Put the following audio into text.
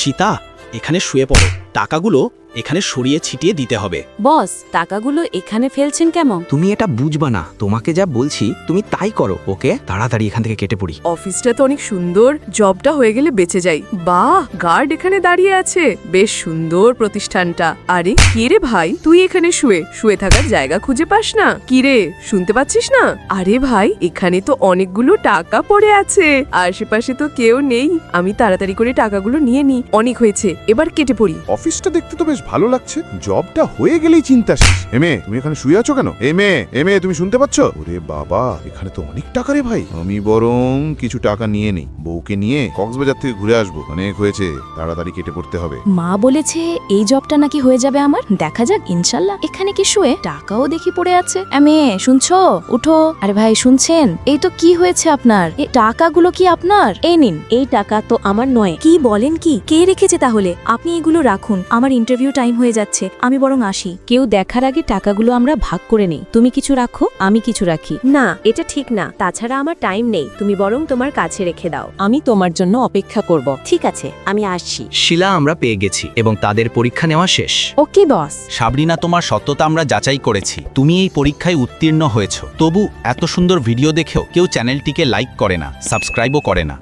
সীতা এখানে শুয়ে পড়ো। টাকাগুলো এখানে সরিয়ে ছিটিয়ে দিতে হবে। বস টাকাগুলো এখানে ফেলছেন কেমন? তুমি এটা বুঝবা না। তোমাকে যা বলছি তুমি তাই করো ওকে? তাড়াতাড়ি এখান থেকে কেটে পড়ি। অফিসটা তো অনেক সুন্দর জবটা হয়ে গেলে বেঁচে যাই। বাহ গার্ড এখানে দাঁড়িয়ে আছে। বেশ সুন্দর প্রতিষ্ঠানটা। আরে কে রে ভাই তুই এখানে শুয়ে? শুয়ে থাকার জায়গা খুঁজে পাস না? কি রে শুনতে পাচ্ছিস না? আরে ভাই এখানে তো অনেকগুলো টাকা পড়ে আছে। আশেপাশে তো কেউ নেই। আমি তাড়াতাড়ি করে টাকাগুলো নিয়ে নি। অনেক হয়েছে। এবার কেটে পড়ি। অফিসটা দেখতে তো বেশ ভালো লাগছে। জবটা হয়ে গেলেই চিন্তা শেষ। এমে তুমি এখানে শুয়ে আছো কেন? এমে এমে তুমি শুনতে পাচ্ছ? ওরে বাবা, এখানে তো অনেক টাকা রে ভাই। আমি বরং কিছু টাকা নিয়ে নেই। বউকে নিয়ে কক্সবাজার থেকে ঘুরে আসব। অনেক হয়েছে। তাড়াতাড়ি কেটে পড়তে হবে। মা বলেছে, এই জবটা নাকি হয়ে যাবে আমার? দেখা যাক, ইনশাল্লাহ। এখানে কি শুয়ে? টাকাও দেখি পড়ে আছে। আমি শুনছো? উঠো। আরে ভাই, শুনছেন? এই তো কি হয়েছে আপনার? এই টাকাগুলো কি আপনার? এই নিন। এই টাকা তো আমার নয়। কি বলেন কি? কে রেখেছে তাহলে? আপনি এগুলো রাখুন। আমার ইন্টারভিউ টাইম হয়ে যাচ্ছে আমি বরং আসি। কেউ দেখার আগে টাকাগুলো আমরা ভাগ করে নেই। তুমি কিছু রাখো আমি কিছু রাখি। না এটা ঠিক না। তাছাড়া আমার টাইম নেই। তুমি বরং তোমার কাছে রেখে দাও। আমি তোমার জন্য অপেক্ষা করব। ঠিক আছে আমি আসছি। শিলা আমরা পেয়ে গেছি এবং তাদের পরীক্ষা নেওয়া শেষ। ওকে বস। সাবরিনা তোমার সত্যতা আমরা যাচাই করেছি। তুমি এই পরীক্ষায় উত্তীর্ণ হয়েছ। তবু এত সুন্দর ভিডিও দেখেও কেউ চ্যানেলটিকে লাইক করে না সাবস্ক্রাইবও করে না।